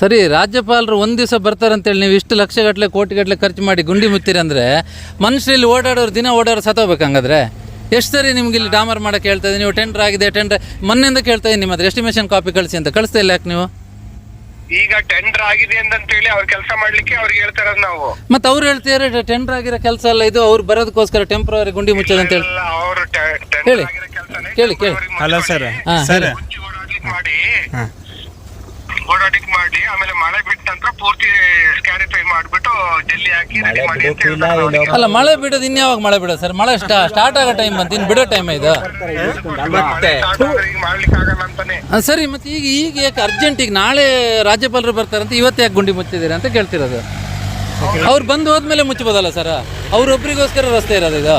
ಸರಿ, ರಾಜ್ಯಪಾಲರು ಒಂದು ದಿವಸ ಬರ್ತಾರಂತೇಳಿ ನೀವು ಇಷ್ಟು ಲಕ್ಷಗಟ್ಟಲೆ, ಕೋಟಿಗಟ್ಟಲೆ ಖರ್ಚು ಮಾಡಿ ಗುಂಡಿ ಮುತ್ತೀರಿ ಅಂದ್ರೆ ಮನುಷ್ಯರು ಓಡಾಡೋರು ದಿನ ಓಡಾಡೋರು ಸತ್ತೋಗ್ಬೇಕು ಹಂಗಾದ್ರೆ ಎಷ್ಟು ಸರಿ ನಿಮ್ಗೆ ಇಲ್ಲಿ ಡಾಮರ್ ಮಾಡಕ್ಕೆ ಹೇಳ್ತಾ ಇದ್ದೀನಿ, ನೀವು ಟೆಂಡರ್ ಆಗಿದೆ ಟೆಂಡರ್ ಮೊನ್ನೆಯಿಂದ ಕೇಳ್ತಾ ಇದ್ದೀನಿ ನಿಮ್ಮ ಹತ್ರ ಎಸ್ಟಿಮೇಷನ್ ಕಾಪಿ ಕಳಿಸಿ ಅಂತ. ಕಳಿಸ್ತಾ ಇಲ್ಲ ಯಾಕೆ ನೀವು? ಈಗ ಟೆಂಡರ್ ಆಗಿದೆ ಅಂತ ಹೇಳಿ ಅವ್ರ ಕೆಲಸ ಮಾಡ್ಲಿಕ್ಕೆ ಅವ್ರಿಗೆ ಹೇಳ್ತಾರ ನಾವು. ಮತ್ತೆ ಅವ್ರು ಹೇಳ್ತಿದ್ದಾರೆ ಟೆಂಡರ್ ಆಗಿರೋ ಕೆಲಸ ಅಲ್ಲ ಇದು ಅವ್ರು ಬರೋದಕ್ಕೋಸ್ಕರ ಟೆಂಪ್ರವರಿ ಗುಂಡಿ ಮುಚ್ಚೋದು ಅಂತ ಹೇಳಿ. ಅವರು ಅವ್ರು ಟೆಂಡರ್ ಹೇಳಿ. ಆಗಿರೋ ಕೆಲಸನೇ ಕೇಳಿ ಕೇಳಿ. Hello sir. ಹಾ, ಸರ್ ಓಡಾಡ್ಲಿಕ್ಕೆ ಮಾಡಿ ಓಡಾಡಿಕ್ ಓಡಾಡ್ಲಿಕ್ಕೆ ಮಾಡಿ ಆಮೇಲೆ ಮಳೆ ಬಿಟ್ಟ ನಂತರ ಪೂರ್ತಿ ಸ್ಕ್ಯಾರಿಫೈ ಮಾಡ್ಬಿಟ್ಟು ಜಲ್ಲಿ ಹಾಕಿ ರೆಡಿ ಮಾಡಿ ಅಂತ ಹೇಳ್ತಾರೆ ಅವ್ರಿಗೆ. ಅಲ್ಲ ಮಳೆ ಬಿಡೋದು ಇನ್ಯಾವಾಗ ಮಳೆ ಬಿಡೋದು ಸರ್? ಮಳೆ ಸ್ಟಾ ಸ್ಟಾರ್ಟ್ ಆಗೋ ಟೈಮ್ ಅಂತ ಇನ್ನು ಬಿಡೋ ಟೈಮ್ ಇದು. ಮಳೆ start ಈಗ ಮಾಡ್ಲಿಕ್ಕೆ ಆಗಲ್ಲ ಅಂತಾನೆ. ಆ, ಸರಿ ಮತ್ತೆ ಈಗ ಈಗ ಯಾಕೆ ಅರ್ಜೆಂಟ್ ಈಗ ನಾಳೆ ರಾಜ್ಯಪಾಲರು ಬರ್ತಾರಂತ ಇವತ್ತು ಯಾಕೆ ಗುಂಡಿ ಮುಚ್ಚಿದ್ದೀರಿ ಅಂತ ಕೇಳ್ತಿರೋದು. ಅವ್ರು ಬಂದು ಹೋದ್ಮೇಲೆ ಮುಚ್ಚಬೋದಲ್ಲ ಸರ್? ಅವ್ರೊಬ್ರಿಗೋಸ್ಕರ ರಸ್ತೆ ಇರೋದು ಇದು.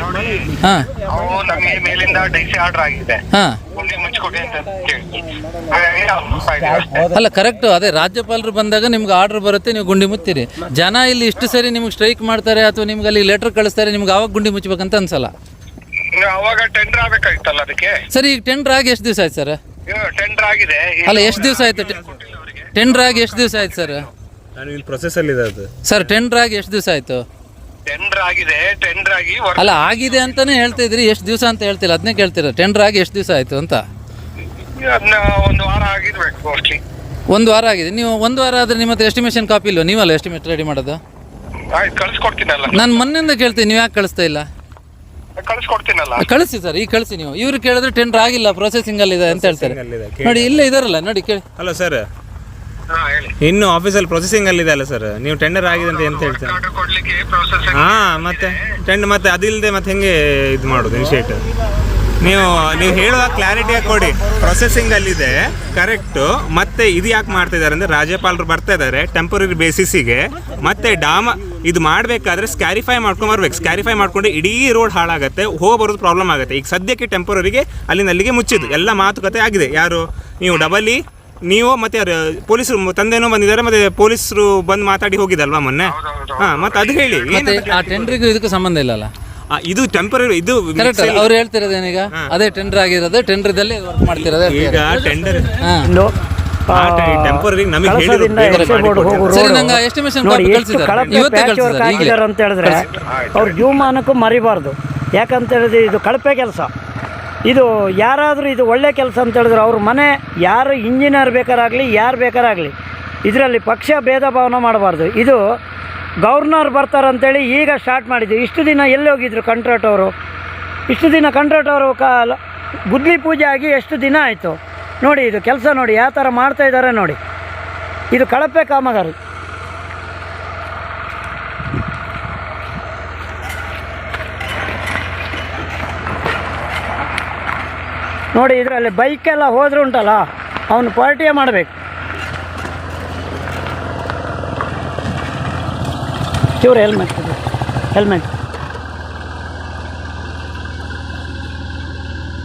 ನೋಡಿ ಹಾಂ. ಅವು ನಮಗೆ ಮೇಲಿಂದ ಡೈಸಿ ಆರ್ಡರ್ ಆಗಿದೆ. ಹಾಂ. ಗುಂಡಿ ಮುಚ್ಕೊಡಿ ಅಂತ ಕೇಳಿ ಹಾಗಾಗಿ ಅವ್ರು ಹೋಗ್ತಾ ಇದ್ದಾರೆ ಅಷ್ಟೇ. ಅಲ್ಲ ಕರೆಕ್ಟ್ ಅದೇ ರಾಜ್ಯಪಾಲರು ಬಂದಾಗ ನಿಮ್ಗೆ ಆರ್ಡರ್ ಬರುತ್ತೆ ನೀವು ಗುಂಡಿ ಮುತ್ತೀರಿ. ಜನ ಇಲ್ಲಿ ಇಷ್ಟು ಸರಿ ನಿಮ್ಗೆ ಸ್ಟ್ರೈಕ್ ಮಾಡ್ತಾರೆ ಅಥವಾ ನಿಮ್ಗೆ ಅಲ್ಲಿ ಲೆಟರ್ ಕಳಿಸ್ತಾರೆ ನಿಮ್ಗೆ ಆವಾಗ ಗುಂಡಿ ಮುಚ್ಚಬೇಕಂತ ಅನ್ಸಲ್ಲ? ಇನ್ನು ಅವಾಗ ಟೆಂಡರ್ ಆಗ್ಬೇಕಾಗಿತ್ತಲ್ಲ ಅದಕ್ಕೆ? ಸರಿ ಈಗ ಟೆಂಡರ್ ಆಗಿ ಎಷ್ಟು ದಿವಸ ಆಯ್ತು ಸರ್? ಟೆಂಡರ್ ಆಗಿದೆ. ಈಗ ಅಲ್ಲ ಎಷ್ಟು ದಿವಸ ಆಯ್ತು ಟೆಂಡರ್ ಆಗಿ ಎಷ್ಟು ದಿವಸ ಆಯ್ತು ಸರ್? ನಾನು ಇಲ್ಲಿ ಪ್ರೊಸೆಸಲ್ಲಿ ಇದೆ ಅದು ಸರ್ ಟೆಂಡರ್ ಆಗಿ ಎಷ್ಟು ದಿವಸ ಆಯ್ತು? ಟೆಂಡರ್ ಆಗಿದೆ ಟೆಂಡರ್ ಆಗಿ work- ಅಲ್ಲ ಆಗಿದೆ ಅಂತಾನೆ ಹೇಳ್ತಾ ಇದ್ರಿ ಎಷ್ಟು ದಿವಸ ಅಂತ ಹೇಳ್ತಿಲ್ಲ. ಅದನ್ನೇ ಕೇಳ್ತಿರ ಟೆಂಡರ್ ಆಗಿ ಎಷ್ಟು ದಿವಸ ಆಯ್ತು ಅಂತ? ಅದನ್ನ ಒಂದು ವಾರ ಆಗಿರ್ಬೇಕು ಮೋಸ್ಟ್ಲಿ ಒಂದು ವಾರ ಆಗಿದೆ. ನೀವು ಒಂದು ವಾರ ಆದ್ರೆ ನಿಮ್ಮ ಹತ್ರ ಎಸ್ಟಿಮೇಷನ್ ಕಾಪಿ ಇಲ್ಲ ನೀವಲ್ಲ ಎಸ್ಟಿಮೇಟ್ ರೆಡಿ ಮಾಡೋದು? ಆಯ್ತು ಕಳ್ಸ್ಕೊಡ್ತೀನಲ್ಲ. ನಾನು ಮೊನ್ನೆಯಿಂದ ಕೇಳ್ತೀನಿ ನೀವು ಯಾಕೆ ಕಳಿಸ್ತಾ ಇಲ್ಲ? ಕಳ್ಸ್ಕೊಡ್ತೀನಲ್ಲ. ಕಳಿಸಿ ಸರ್ ಈಗ ಕಳಿಸಿ ನೀವು. ಇವ್ರು ಕೇಳಿದ್ರೆ ಟೆಂಡರ್ ಆಗಿಲ್ಲ ಪ್ರೊಸೆಸಿಂಗ್ ಅಲ್ಲಿ ಇದೆ ಅಂತ ಹೇಳ್ತಾರೆ. ನೋಡಿ ಇಲ್ಲೇ ಇದಾರಲ್ಲ ನೋಡಿ ಕೇಳಿ. ಅಲ್ಲ ಸರ್. ಇನ್ನು ಆಫೀಸಲ್ಲಿ ಪ್ರೊಸೆಸಿಂಗ್ ಅಲ್ಲಿ ಇದೆ ಅಲ್ಲ ಸರ್ ನೀವು ಟೆಂಡರ್ ಆಗಿದೆ ಅಂತ ಎಂತ ಹೇಳ್ತಾರೆ? ಹಾ ಮತ್ತೆ ಟೆಂಡ್ ಮತ್ತೆ ಅದಿಲ್ಲದೆ ಮತ್ತೆ ಹೆಂಗೆ ಇದು ಮಾಡೋದು ಇನಿಷಿಯೇಟ್ ನೀವು ನೀವು ಹೇಳುವ ಕ್ಲಾರಿಟಿಯಾಗಿ ಕೊಡಿ. ಪ್ರೊಸೆಸಿಂಗ್ ಅಲ್ಲಿದೆ ಕರೆಕ್ಟು ಮತ್ತೆ ಇದು ಯಾಕೆ ಮಾಡ್ತಾ ಇದ್ದಾರೆ ಅಂದರೆ ರಾಜ್ಯಪಾಲರು ಬರ್ತಾ ಇದ್ದಾರೆ ಟೆಂಪರರಿ ಬೇಸಿಸಿಗೆ ಮತ್ತೆ ಡಾಮ ಇದು ಮಾಡಬೇಕಾದ್ರೆ ಸ್ಕ್ಯಾರಿಫೈ ಮಾಡ್ಕೊಂಡು ಬರ್ಬೇಕು. ಸ್ಕ್ಯಾರಿಫೈ ಮಾಡ್ಕೊಂಡು ಇಡೀ ರೋಡ್ ಹಾಳಾಗುತ್ತೆ ಹೋಗಿ ಬರೋದು ಪ್ರಾಬ್ಲಮ್ ಆಗುತ್ತೆ. ಈಗ ಸದ್ಯಕ್ಕೆ ಟೆಂಪರರಿಗೆ ಅಲ್ಲಿಂದ ಅಲ್ಲಿಗೆ ಮುಚ್ಚಿದ್ದು. ಎಲ್ಲ ಮಾತುಕತೆ ಆಗಿದೆ. ಯಾರು? ನೀವು ಡಬಲಿ ನೀವು ಮತ್ತೆ ಯಾರು ಪೊಲೀಸರು ತಂದೆನೂ ಬಂದಿದ್ದಾರೆ ಮತ್ತೆ ಪೊಲೀಸರು ಬಂದು ಮಾತಾಡಿ ಹೋಗಿದಲ್ವಾ ಮೊನ್ನೆ? ಹಾ ಮತ್ತೆ ಅದು ಹೇಳಿ ಏನು ಮತ್ತೆ ಆ ಟೆಂಡರಿಗೂ ಇದಕ್ಕೂ ಸಂಬಂಧ ಇಲ್ಲಲ್ಲ ಆ, ಇದು ಟೆಂಪರರಿ ಇದು ಕರೆಕ್ಟ್ ಅವ್ರು ಹೇಳ್ತಿರೋದೇನೀಗ? ಅದೇ ಟೆಂಡರ್ ಆಗಿರೋದು ಟೆಂಡರ್ದಲ್ಲಿ ವರ್ಕ್ ಮಾಡ್ತಿರೋದು ಈಗ ಟೆಂಡರ್ ಹಾಂ. ಟೆಂಪರರಿ ನಮಗೆ ಕಳಸದಿಂದ ಹೇಳಿದ್ರು ಎಕ್ಸೆ ಬೋರ್ಡ್ ಹೋಗೋ ಸರಿ, ರೋಡು. ನಂಗೆ estimation ನೋಡಿ copy ಎಷ್ಟು ಕಳ್ಸಿದ್ದಾರೆ. ಕಳಪೆ ಇವತ್ತೇ ಪ್ಯಾಚ್ ವರ್ಕ್ ಕಳ್ಸಿದ್ದಾರೆ, ಈಗಲೇ. ಹಾಕಿದ್ದಾರೆ ಅಂತ ಹೇಳಿದ್ರೆ ಅವ್ರ ಜೀವಮಾನಕ್ಕೂ ಮರಿಬಾರ್ದು. ಯಾಕಂತ ಹೇಳಿದ್ರೆ ಇದು ಕಳಪೆ ಕೆಲಸ. ಇದು ಯಾರಾದರೂ ಇದು ಒಳ್ಳೆ ಕೆಲಸ ಅಂತ ಹೇಳಿದ್ರೆ ಅವ್ರ ಮನೆ ಯಾರು ಇಂಜಿನಿಯರ್ ಬೇಕಾರಾಗಲಿ, ಯಾರು ಬೇಕಾರಾಗಲಿ, ಇದರಲ್ಲಿ ಪಕ್ಷ ಭೇದ ಭಾವನೆ ಮಾಡಬಾರ್ದು. ಇದು ಗವರ್ನರ್ ಬರ್ತಾರಂತೇಳಿ ಈಗ ಸ್ಟಾರ್ಟ್ ಮಾಡಿದ್ದು ಇಷ್ಟು ದಿನ ಎಲ್ಲಿ ಹೋಗಿದ್ರು ಕಂಟ್ರಾಕ್ಟ್ ಅವರು? ಇಷ್ಟು ದಿನ ಕಂಟ್ರಾಕ್ಟ್ ಅವರು ಕಾಲ ಗುದ್ಲಿ ಪೂಜೆ ಆಗಿ ಎಷ್ಟು ದಿನ ಆಯಿತು? ನೋಡಿ, ಇದು ಕೆಲಸ ನೋಡಿ, ಯಾವ ಥರ ಮಾಡ್ತಾ ಇದ್ದಾರೆ ನೋಡಿ. ಇದು ಕಳಪೆ ಕಾಮಗಾರಿ. ನೋಡಿ, ಇದರಲ್ಲಿ ಬೈಕೆಲ್ಲ ಹೋದ್ರೆ ಉಂಟಲ್ಲ, ಅವನು ಪಾರ್ಟಿಯೇ ಮಾಡಬೇಕು. ಚೂರು ಹೆಲ್ಮೆಟ್ ಹೆಲ್ಮೆಟ್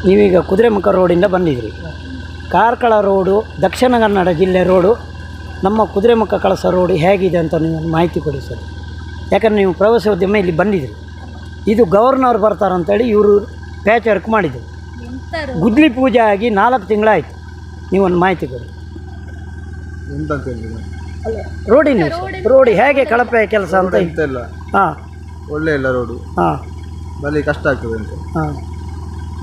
ನೀವೀಗ ಕುದುರೆಮುಖ ರೋಡಿಂದ ಬಂದಿದ್ರಿ. ಕಾರ್ಕಳ ರೋಡು, ದಕ್ಷಿಣ ಕನ್ನಡ ಜಿಲ್ಲೆ ರೋಡು, ನಮ್ಮ ಕುದುರೆಮುಖ ಕಳಸ ರೋಡು ಹೇಗಿದೆ ಅಂತ ನೀವು ಮಾಹಿತಿ ಕೊಡಿ ಸರ್. ಯಾಕಂದರೆ ನೀವು ಪ್ರವಾಸೋದ್ಯಮ ಇಲ್ಲಿ ಬಂದಿದ್ರಿ. ಇದು ಗವರ್ನರ್ ಬರ್ತಾರಂತೇಳಿ ಇವರು ಪ್ಯಾಚ್ ವರ್ಕ್ ಮಾಡಿದ್ರು. ಗುದ್ಲಿ ಪೂಜೆ ಆಗಿ ನಾಲ್ಕು ತಿಂಗಳಾಯಿತು. ನೀವು ಒಂದು ಮಾಹಿತಿ ಕೊಡಿ. ಅಲ್ಲ ರೋಡಿನ ರೋಡ್ ಹೇಗೆ ಕಳಪೆ ಕೆಲಸ ಅಂತ ಇಲ್ಲ. ಹಾಂ. ಒಳ್ಳೆ ಇಲ್ಲ ರೋಡು. ಹಾಂ. ಬರಲಿ ಕಷ್ಟ ಆಗ್ತದೆ ಅಂತ. ಹಾಂ.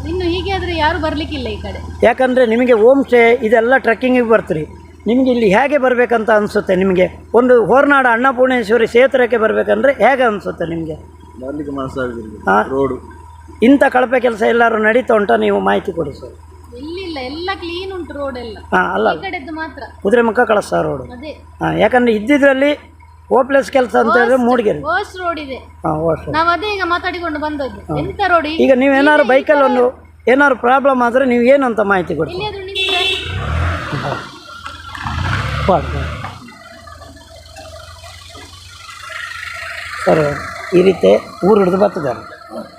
ಇನ್ನು ಹೀಗೆ ಆದರೆ ಯಾರು ಬರಲಿಕ್ಕಿಲ್ಲ ಈ ಕಡೆ? ಯಾಕಂದರೆ ನಿಮಗೆ ಹೋಮ್ ಸ್ಟೇ ಇದೆಲ್ಲ ಟ್ರೆಕ್ಕಿಂಗಿಗೆ ಬರ್ತೀರಿ. ನಿಮಗೆ ಇಲ್ಲಿ ಹೇಗೆ ಬರಬೇಕಂತ ಅನಿಸುತ್ತೆ ನಿಮಗೆ? ಒಂದು ಹೊರನಾಡ ಅನ್ನಪೂರ್ಣೇಶ್ವರಿ ಸೇತುವೆಗೆ ಬರಬೇಕಂದ್ರೆ ಹೇಗೆ ಅನಿಸುತ್ತೆ ನಿಮಗೆ? ಬರಲಿಕ್ಕೆ ಮನಸ್ಸಾಗುದಿಲ್ಲ ಹಾಂ. ರೋಡು. ಇಂಥ ಕಳಪೆ ಕೆಲಸ ಎಲ್ಲರೂ ನಡೀತಾ ಉಂಟ ನೀವು ಮಾಹಿತಿ ಕೊಡಿ ಸರ್. ಎಲ್ಲಿಲ್ಲ ಎಲ್ಲ ಕ್ಲೀನ್ ಉಂಟು ರೋಡ್ ಎಲ್ಲ. ಹಾಂ ಅಲ್ಲ. ಈ ಕಡೆದ್ದು ಮಾತ್ರ. ಕುದುರೆಮುಖ ಕಳಿಸ್ತಾ ರೋಡು ಅದೇ. ಹಾಂ ಯಾಕಂದರೆ ಇದ್ದಿದ್ರಲ್ಲಿ ಹೋಪ್ಲೆಸ್ ಕೆಲಸ ಅಂತ ಹೇಳಿದ್ರೆ ಮೂಡಿಗೆರೆ. ವರ್ಸ್ ರೋಡ್ ಇದೆ. ಹಾಂ ಓಕೆ ನಾವ್ ಅದೇ ಈಗ ಮಾತಾಡಿಕೊಂಡು ಬಂದದ್ದು. ಎಂತ ರೋಡ್ ಈಗ ನೀವು ಏನಾದ್ರು ಬೈಕಲ್ಲಿ ಒಂದು ಏನಾದ್ರು ಪ್ರಾಬ್ಲಮ್ ಆದರೆ ನೀವು ಏನಂತ ಮಾಹಿತಿ ಕೊಡಿ ಎಲ್ಲಿಯಾದ್ರೂ ನಿಂತ್ರೆ ಸರ್ ಈ ರೀತಿ ಊರು ಹಿಡಿದು ಬರ್ತದಾರೆ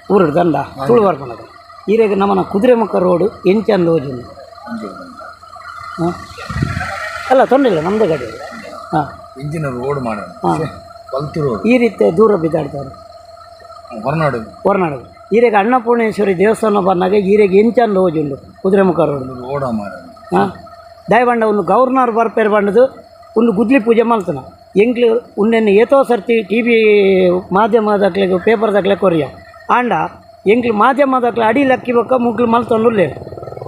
ಊರು ದಂಡ ಅಂದ ತುಳು ಬರ್ಕೊಂಡದ ಈರೆಗೆ ನಮ್ಮನ ಕುದುರೆಮುಖ ರೋಡು ಎಂಚಂದು ಹೋಜಿನ ಹಾಂ. ಅಲ್ಲ ತೊಂದರೆ ಇಲ್ಲ ನಮ್ಮದೇ ಗಾಡಿ ಹಾಂ. ಇಂಜಿನ ರೋಡ್ ಮಾಡೋದು. ಹಾಂ. ಕಲ್ತು ರೋಡ್ ಈ ರೀತಿ ದೂರ ಬಿದ್ದಾಡ್ತಾರೆ ಹೊರನಾಡು. ಹೊರನಾಡು. ಈರೆಗೆ ಅನ್ನಪೂರ್ಣೇಶ್ವರಿ ದೇವಸ್ಥಾನ ಬಂದಾಗ ಈರೆಗೆ ಎಂಚಂದು ಓಜುಂಡು ಕುದುರೆಮುಖ ರೋಡ್. ರೋಡ ಮಾರ ಹಾಂ. ದಯಬಂಡ ಒಂದು ಗೌರ್ನರ್ ಬರ್ಪೇರ್ ಬಂಡದು ಒಂದು ಗುದ್ಲಿ ಪೂಜೆ ಮಲ್ತನ ಎಂಗ್ಲು ಉನ್ನೆನ್ನು ಏತೋ ಸರ್ತಿ ಟಿ ವಿ ಪೇಪರ್ ದಕ್ಲೆ ಕೊರಿಯ. ಆಂಡ ಎಂಕ್ಲು ಮಾಧ್ಯಮದಕ್ಲೆ ಅಡಿ ಲಕ್ಕಿ ಬೊಕ್ಕ ಮುಗ್ಲು ಮಲ್ತೊಂಡುಲ್ಲೆ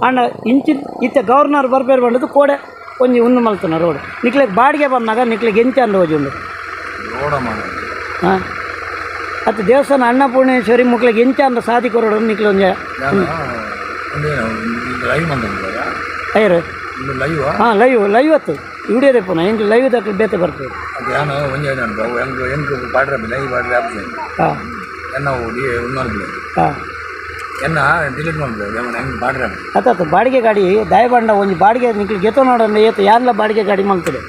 ಆಂಡ ಇಂಚಿ ಇತ್ತ ಗವರ್ನರ್ ಬರ್ಬೇರು ಬಂಡದು ಕೋಡೆ ಒಂಜಿ ಉಂದು ಮಲ್ತನ ರೋಡ್. ನಿಕ್ಲೆಗ್ ಬಾಡಿಗೆ ಬಂದಾಗ ನಿಕ್ಲೆಗ್ ಎಂಚಂದ ಹೋಜುಂಡು. ರೋಡ ಮಾರ ಹಾಂ. ಅದು ದೇವಸ್ಥಾನ ಅನ್ನಪೂರ್ಣೇಶ್ವರಿ ಮುಕ್ಳಿಗೆ ಎಂಚ ಅಂದ ಸಾದಿ ಕೊರೋಡು ನಿಕ್ಲು ಬಂದಿದ್ದಾರೆ ಅಯ್ಯರು ಹಾಂ ಲೈವ್ ಲೈವ್ ಅತ್ತು. ವಿಡಿಯೋ ಪುನ ಹೆಂಗೆ ಲೈವ್ ದಾಖಲೆ ಬೇತೆ ಬರ್ತದೆ ಅದು ಒಂಜೆ ಹಾಂ. ಎನ್ನ ಡಿ ಉನ್ನಲ್ಬಿಡಿ ಹಾಂ. ಎನ್ನ ಡಿಲೀಟ್ ಮಾಡ್ಬಿಡಿ ಹೆಂಗ್ ಬಾಡ್ರೆ ಅತ್ತಾತು ಬಾಡಿಗೆ ಗಾಡಿ ದಯಬಂಡ ಒಂದು ಬಾಡಿಗೆ ನಿಕ್ಲಿ ಗೆತ ನೋಡೋಣ ಏತ ಯಾನ್ಲ ಬಾಡಿಗೆ ಗಾಡಿ ಮಲ್ತದೆ?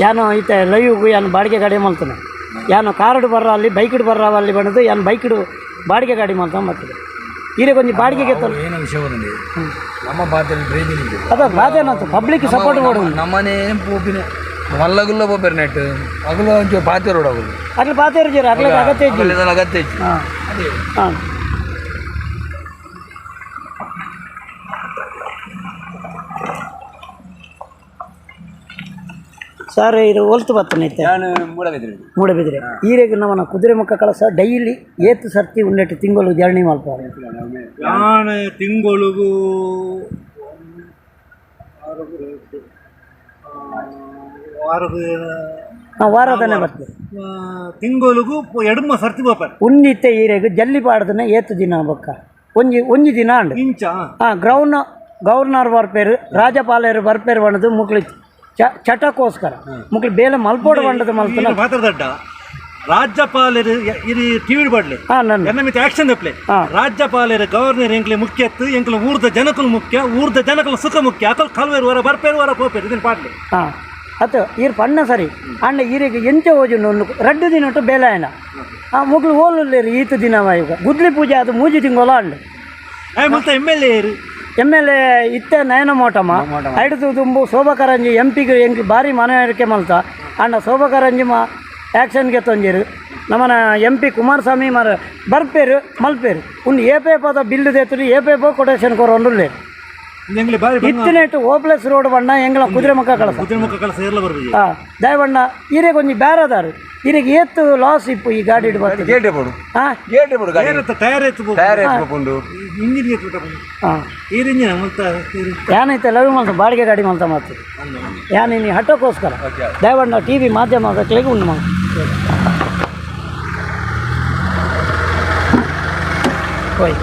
ಯಾನು ಈತ ಲೈವ್ಗೂ ಯಾನು ಬಾಡಿಗೆ ಗಾಡಿ ಮಲ್ತಾನೆ. ಯಾನು ಕಾರ್ಡ್ ಬರ್ರ ಅಲ್ಲಿ ಬೈಕ್ ಇಡು ಬರ್ರ ಅಲ್ಲಿ ಬಂದದ್ದು ಯಾನು ಇಡು ಬಾಡಿಗೆ ಗಾಡಿ ಮಲ್ತ ಬರ್ತದೆ. ಈಗ ಒಂದು ಬಾಡಿಗೆ ಗೆತ್ತ ಏನು ವಿಷಯ ಬಂದಿ ನಮ್ಮ ಪಾತ್ರೆಯಲ್ಲಿ ಬ್ರೇಕಿಂಗ್ ಅದ ಬಾಧೇನಂತ ಪಬ್ಲಿಕ್ ಸಪೋರ್ಟ್ ಮಾಡು ನಮ್ಮನೇ ಪೋಪಿನ ಮಲ್ಲಗುಲ್ಲ ಪೋಪೆರ್ ನೆಟ್ ಅಗಲು ಒಂಚೂರು ಪಾತ್ರೆ ರೋಡ್ ಅಗಲು ಅಗ್ಲಿ ಬಾತೇರು ಜೀರ ಅಗ್ಲಿ ಅಗತ್ಯ ಇತ್ತು. ಹಾಂ. ಹಾಂ. ಸರ್ ಇದು ಹೊಲ್ತು ಬತ್ತನೈತೆ ನಾನು ಮೂಡಬಿದ್ರೆ. ಮೂಡಬಿದ್ರೆ. ಈರೆಗೆ ನಮ್ಮ ಕುದುರೆ ಮುಖ ಕಳಸ ಡೈಲಿ ಏತು ಸರ್ತಿ ಉನ್ನೆಟ್ಟು ತಿಂಗಳು ಜರ್ನಿ ಮಾಡ್ತಾರೆ. ನಾನು ತಿಂಗಳಿಗೂ ವಾರದ ವಾರದನೆ ಬರ್ತೇವೆ. ತಿಂಗಳಿಗೂ ಎಡಮ ಸರ್ತಿ ಬರ್ತಾರೆ ಉನ್ನಿತ್ತೆ ಈರೆಗೆ ಜಲ್ಲಿ ಪಾಡ್ದನ ಏತು ದಿನ ಬೊಕ್ಕ ಒಂಜಿ ಒಂಜಿ ದಿನ ಅಂಡ್ ಇಂಚ ಹಾಂ ಗ್ರೌನ್ ಗವರ್ನರ್ ಬರ್ಪೇರು ರಾಜಪಾಲರು ಬರ್ಪೇರು ಬಣ್ಣದು ಮುಕ್ಳು ಚ ಚಟಕ್ಕೋಸ್ಕರ ಮುಕ್ಳು ಬೇಲೆ ಮಲ್ಪೋಡು ಬಣ್ಣದ ಮಲ್ತನ. ಮಾತಾಡ್ದಡ್ಡ ರಾಜ್ಯಪಾಲರು ಇರಿ ಟಿವಿ ಬಡ್ಲಿ ಹಾಂ ನನ್ನ ಎನ್ನ ಮಿತ್ ಆಕ್ಷನ್ ದಪ್ಲೆ. ಹಾ. ರಾಜ್ಯಪಾಲರು ಗವರ್ನರ್ ಎಂಕ್ಲೆ ಮುಖ್ಯ ಎತ್ತು ಎಂಕ್ಲೆ ಊರ್ದ ಜನಕ್ಕೂ ಮುಖ್ಯ ಊರ್ದ ಜನಕ್ಕೂ ಸುಖ ಮುಖ್ಯ. ಅಕಲ್ ಕಲ್ವೇರು ವರ ಬರ್ಪೇರು ವರ ಪೋಪೇರು ಇದನ್ನ ಪಾಡ್ಲಿ. ಹಾಂ. ಅತ್ತು ಈರ್ ಪಣ್ಣ ಸರಿ. ಅಣ್ಣ ಈರಿಗೆ ಎಂಚ ಒಂದು ರಡ್ಡು ದಿನ ಉಂಟು ಬೇಲೆ ಆಯ್ನ ಆ ಮುಗ್ಲು ಓಲುಲ್ಲೇರು ಈತ ದಿನ ಈಗ. ಗುದ್ಲಿ ಪೂಜೆ ಅದು ಮೂಜಿ ತಿಂಗೋಲ ಅಂಡು ಮತ್ತೆ M L A M L A ಇತ್ತೆ ನಯನ ಮೋಟಮ್ಮ ಐದು ತುಂಬು ಶೋಭಕರಂಜಿ ಎಂ ಪಿಗೆ ಹೆಂಗೆ ಭಾರಿ ಮನವರಿಕೆ ಮಲ್ತ. ಅಂಡ ಶೋಭಕರಂಜಿ ಮಾ ಆ್ಯಕ್ಷನ್ಗೆ ತೊಂದಿರು. ನಮ್ಮನ ಎಂ ಪಿ ಕುಮಾರಸ್ವಾಮಿ ಮರ ಬರ್ಪೇರು ಮಲ್ಪೇರು. ಒಂದು ಎ ಪೇಪದ ಪದ ಬಿಲ್ ದೇತರು ಎ ಪೇ ಪೋ ಕೊಟೇಶನ್ ಕೊರೊಂಡುಲ್ಲೆ ಇತ್ತಿನೆಟ್ಟು ಓ ಪ್ಲಸ್ ರೋಡ್ ಬಣ್ಣ ಎಂಗ್ಲ ಕುದುರೆ ಮುಖ ಕಳಸ. ಕುದುರೆ ಮುಖ ಕಲಸ ಎಲ್ಲ ಬರ್ಬೋದು ಹಾಂ ದಯಬಣ್ಣ ಈರೆಗೆ ಒಂಜಿ ಬೇರೆದಾರು ಈರೆಗೆ ಏತ್ತು ಲಾಸ್ ಇಪ್ಪು ಈ ಗಾಡಿ ಇಡ್ ಬರ್ತೀವಿ ಗೇಟೆ ಬೋಡು ಹಾ ಗೇಟೆ ಬೋಡು ಗಾಡಿ. ಎತ್ತು ಟೈರ್ ಎತ್ಕೊಂಡು ಇಂಜಿನ್ ಹಾ ಈರ್ ಇಂಜಿನ್ ಮತ್ತ ಏನೈತೆ ಲವ್ ಮಂತ ಬಾಡಿಗೆ ಗಾಡಿ ಮಲ್ತ ಮಾತು. ಯಾನು ನೀ ಹಟ್ಟಕ್ಕೋಸ್ಕರ ದಯವಣ್ಣ ಟಿ ವಿ ಮಾಧ್ಯಮ ಕೆಳಗೆ ಉಂಡು ಮಾತು ಹೋಯ್.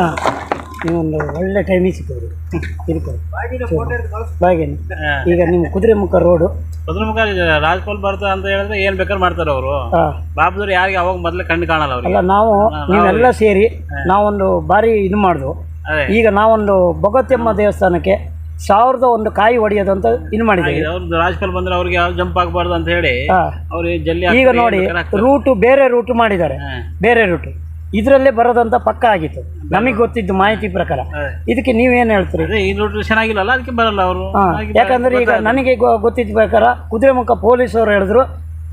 ಹಾಂ ನೀವೊಂದು ಒಳ್ಳೆ ಟೈಮಿಗೆ ಸಿಕ್ಕಿದ್ರು. ಇರ್ಬೋದು. ಬಾಗಿನ ಈಗ ನಿಮ್ಮ ಕುದುರೆ ಮುಖ ರೋಡು ಕುದುರೆಮುಖ ರಾಜ್ಪಾಲ್ ಬರ್ತದೆ ಅಂತ ಹೇಳಿದ್ರೆ ಏನ್ ಬೇಕಾದ್ರೆ ಮಾಡ್ತಾರೆ ಅವರು. ಬಾಬುದವ್ರು ಯಾರಿಗೆ ಅವಾಗ ಮೊದ್ಲು ಕಣ್ಣು ಕಾಣಲ್ಲ ಅವ್ರು ಅಲ್ಲ ನಾವು ನೀವೆಲ್ಲ ಸೇರಿ ನಾವೊಂದು ಬಾರಿ ಇದು ಮಾಡಿದ್ವು. ಈಗ ನಾವೊಂದು ಬೊಗತ್ಯಮ್ಮ ದೇವಸ್ಥಾನಕ್ಕೆ ಸಾವಿರದ ಒಂದು ಕಾಯಿ ಹೊಡೆಯೋದು ಅಂತ ಇದು ಮಾಡಿದ್ದೀವಿ. ರಾಜ್ಪಾಲ್ ಬಂದ್ರೆ ಅವ್ರಿಗೆ ಯಾವ ಜಂಪ್ ಆಗಬಾರ್ದು ಅಂತ ಹೇಳಿ ಅವ್ರಿಗೆ ಜಲ್ಲಿ ಈಗ ನೋಡಿ ರೂಟು ಬೇರೆ ರೂಟು ಮಾಡಿದ್ದಾರೆ. ಬೇರೆ ರೂಟು ಇದರಲ್ಲೇ ಬರೋದಂತ ಪಕ್ಕ ಆಗಿತ್ತು. ನಮಗೆ ಗೊತ್ತಿದ್ದು ಮಾಹಿತಿ ಪ್ರಕಾರ. ಇದಕ್ಕೆ ನೀವೇನು ಹೇಳ್ತೀರಿ? ಚೆನ್ನಾಗಿಲ್ಲ ಈ ಚೆನ್ನಾಗಿಲ್ಲ ಚೆನ್ನಾಗಿಲ್ಲಲ್ಲ ಅದಕ್ಕೆ ಬರಲ್ಲ ಅವರು. ಯಾಕಂದ್ರೆ ಈಗ ನನಗೆ ಗೊ- ಗೊತ್ತಿದ್ದ ಪ್ರಕಾರ ಕುದುರೆಮುಖ ಪೊಲೀಸರು ಹೇಳಿದ್ರು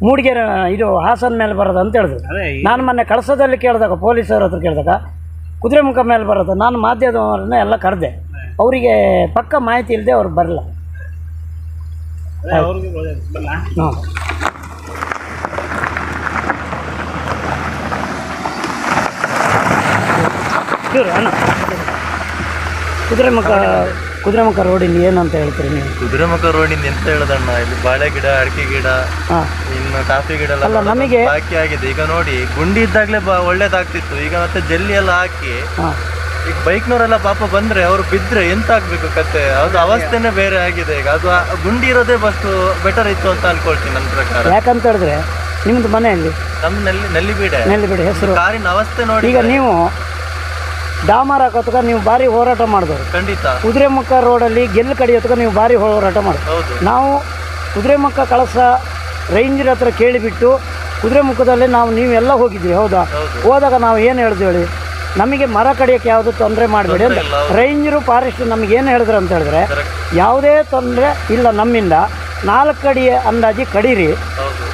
ಮೂಡಿಗೆರೆ ಇದು ಹಾಸನ ಮೇಲೆ ಬರೋದು ಅಂತ ಹೇಳಿದ್ರು. ನಾನು ಮೊನ್ನೆ ಕಳಸದಲ್ಲಿ ಕೇಳಿದಾಗ ಪೊಲೀಸರ ಹತ್ರ ಕೇಳಿದಾಗ ಕುದುರೆಮುಖ ಮೇಲೆ ಬರೋದು ನಾನು ಮಾಧ್ಯಮವರನ್ನ ಎಲ್ಲ ಕರೆದೆ. ಅವರಿಗೆ ಪಕ್ಕ ಮಾಹಿತಿ ಇಲ್ಲದೆ ಅವ್ರು ಬರಲ್ಲ. ಹಾಂ. ಇವ್ರು ಅಣ್ಣ. ಕುದುರೆಮುಖ ಕುದುರೆಮುಖ ರೋಡಿಂದ ಏನಂತ ಹೇಳ್ತೀರಿ ನೀವು? ಕುದುರೆಮುಖ ರೋಡಿಂದ ಎಂತ ಹೇಳೋದಣ್ಣ? ಇಲ್ಲಿ ಬಾಳೆ ಗಿಡ ಅಡಿಕೆ ಗಿಡ ಇನ್ನು ಕಾಫಿ ಗಿಡ ಎಲ್ಲ ಅಲ್ಲ, ನಮಗೆ- ಬಾಕಿ ಆಗಿದೆ. ಈಗ ನೋಡಿ ಗುಂಡಿ ಇದ್ದಾಗ್ಲೇ ಬಾ ಒಳ್ಳೇದಾಗ್ತಿತ್ತು. ಈಗ ಮತ್ತೆ ಜಲ್ಲಿ ಎಲ್ಲ ಹಾಕಿ ಈಗ ಬೈಕ್ನವರೆಲ್ಲ ಪಾಪ ಬಂದ್ರೆ ಅವ್ರು ಬಿದ್ರೆ ಎಂತ ಆಗ್ಬೇಕು ಕತೆ? ಅದು ಅವಸ್ಥೆನೇ ಬೇರೆ ಆಗಿದೆ. ಈಗ ಅದು ಗುಂಡಿ ಇರೋದೇ ಬಸ್ ಬೆಟರ್ ಇತ್ತು ಅಂತ ಅನ್ಕೊಳ್ತೀನಿ ನನ್ನ ಪ್ರಕಾರ. ಯಾಕಂತ ಹೇಳಿದ್ರೆ ನಿಮ್ದು ಮನೆಯಲ್ಲಿ ನಮ್ದು ನಲ್ಲಿ ನೆಲ್ಲಿಬೀಡೆ. ನಲ್ಲಿ ಬಿಡಿ ಹೆಸರು. ಕಾರಿನ ಅವಸ್ಥೆ ನೋಡಿ ಈಗ ನೀವು ಡಾಮರ್ ಹಾಕೋತಕ ನೀವು ಭಾರಿ ಹೋರಾಟ ಮಾಡಿದ್ರು ಖಂಡಿತ. ಕುದುರೆಮುಖ ರೋಡಲ್ಲಿ ಗೆಲ್ಲು ಕಡಿಯೋತಕ ನೀವು ಭಾರಿ ಹೋರಾಟ ಮಾಡಿ ಹೌದು. ನಾವು ಕುದುರೆಮುಖ ಕಳಸ ರೇಂಜರ್ ಹತ್ರ ಕೇಳಿಬಿಟ್ಟು ಕುದುರೆಮುಖದಲ್ಲಿ ನಾವು ನೀವೆಲ್ಲ ಹೋಗಿದ್ವಿ ಹೌದಾ? ಹೌದು. ಹೋದಾಗ ನಾವು ಏನು ಹೇಳಿದ್ವಿ? ಹೇಳಿ ನಮಗೆ ಮರ ಕಡಿಯೋಕ್ಕೆ ಯಾವುದು ತೊಂದರೆ ಮಾಡಬೇಡಿ ಅಂತ. ರೈಂಜರು ಫಾರೆಸ್ಟ್ ನಮ್ಗೆ ಏನು ಹೇಳಿದ್ರು ಅಂತ ಹೇಳಿದ್ರೆ ಯಾವುದೇ ತೊಂದರೆ ಇಲ್ಲ ನಮ್ಮಿಂದ ನಾಲ್ಕು ಅಡಿ ಅಂದಾಜಿ ಕಡೀರಿ.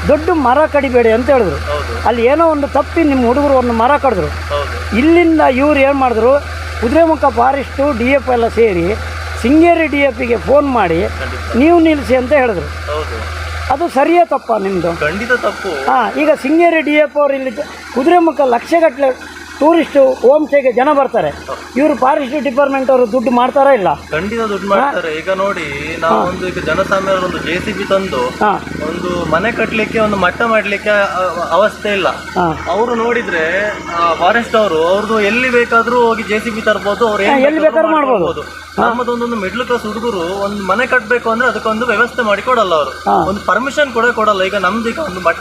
ದೊಡ್ಡ ಮರ ಕಡಿಬೇಡಿ ಅಂತ ಹೇಳಿದ್ರು. ಅಲ್ಲಿ ಏನೋ ಒಂದು ತಪ್ಪಿ ನಿಮ್ಮ ಹುಡುಗರು ಒಂದು ಮರ ಕಡಿದ್ರು. ಇಲ್ಲಿಂದ ಇವ್ರು ಏನು ಮಾಡಿದ್ರು ಕುದುರೆಮುಖ ಫಾರೆಸ್ಟು ಡಿ ಎಫ್ ಎಲ್ಲ ಸೇರಿ ಸಿಂಗೇರಿ ಡಿ ಎಫ್ಗೆ ಫೋನ್ ಮಾಡಿ ನೀವು ನಿಲ್ಲಿಸಿ ಅಂತ ಹೇಳಿದ್ರು. ಅದು ಸರಿಯೇ ತಪ್ಪ ನಿಮ್ಮದು ಖಂಡಿತ ತಪ್ಪು. ಹಾಂ ಈಗ ಸಿಂಗೇರಿ ಡಿ ಎಫ್ ಅವ್ರು ಇಲ್ಲಿ ಕುದುರೆಮುಖ ಲಕ್ಷಗಟ್ಟಲೆ ಟೂರಿಸ್ಟು ಹೋಮ್ ಸ್ಟೇಗೆ ಜನ ಬರ್ತಾರೆ. ಇವರು ಫಾರೆಸ್ಟ್ ಡಿಪಾರ್ಟ್ಮೆಂಟ್ ಅವರು ದುಡ್ಡು ಮಾಡ್ತಾರಾ ಇಲ್ಲ? ಖಂಡಿತ ದುಡ್ಡು ಮಾಡ್ತಾರೆ. ಈಗ ನೋಡಿ ನಾವು ಒಂದು ಈಗ ಜನಸಾಮಾನ್ಯರು ಒಂದು ಜೆ ಸಿ ಬಿ ತಂದು ಒಂದು ಮನೆ ಕಟ್ಟಲಿಕ್ಕೆ ಒಂದು ಮಟ್ಟ ಮಾಡಲಿಕ್ಕೆ ಅವಸ್ಥೆ ಇಲ್ಲ. ಅವರು ನೋಡಿದ್ರೆ ಫಾರೆಸ್ಟ್ ಅವರು ಅವ್ರದ್ದು ಎಲ್ಲಿ ಬೇಕಾದ್ರೂ ಹೋಗಿ ಜೆ ಸಿ ಬಿ ತರ್ಬೋದು ಅವ್ರು ಎಲ್ಲಿ ಬೇಕಾದ್ರೂ ಮಾಡ್ಬೋದು. ನಮ್ಮದೊಂದೊಂದು ಮಿಡ್ಲ್ ಕ್ಲಾಸ್ ಹುಡುಗರು ಒಂದು ಮನೆ ಕಟ್ಟಬೇಕು ಅಂದ್ರೆ ಅದಕ್ಕೊಂದು ವ್ಯವಸ್ಥೆ ಮಾಡಿ ಕೊಡಲ್ಲ ಅವರು. ಒಂದು ಪರ್ಮಿಷನ್ ಕೂಡ ಕೊಡಲ್ಲ. ಈಗ ನಮ್ದು ಈಗ ಒಂದು ಮಟ್ಟ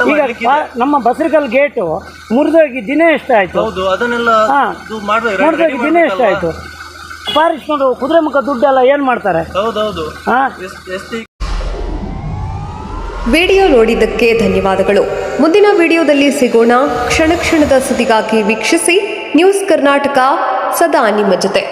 ನಮ್ಮ ಬಸರಿಕಲ್ ಗೇಟು ಮುರಿದೋಗಿ ದಿನ ಎಷ್ಟಾಯ್ತು ಹೌದು ಅದನ್ನೆಲ್ಲ ಹಾ. ಇದು ಮಾಡ್ಬೇಕು. ಮುರಿದೋಗಿ ದಿನ ಎಷ್ಟಾಯಿತು ಮುಖ ಕುದುರೆಮುಖ ದುಡ್ಡೆಲ್ಲ ಏನು ಮಾಡ್ತಾರೆ? ಹೌದೌದು. ಹಾಂ. ವಿಡಿಯೋ ನೋಡಿದ್ದಕ್ಕೆ ಧನ್ಯವಾದಗಳು. ಮುಂದಿನ ವಿಡಿಯೋದಲ್ಲಿ ಸಿಗೋಣ. ಕ್ಷಣ ಕ್ಷಣದ ಸುದ್ದಿಗಾಗಿ ವೀಕ್ಷಿಸಿ. ನ್ಯೂಸ್ ಕರ್ನಾಟಕ ಸದಾ ನಿಮ್ಮ ಜೊತೆ.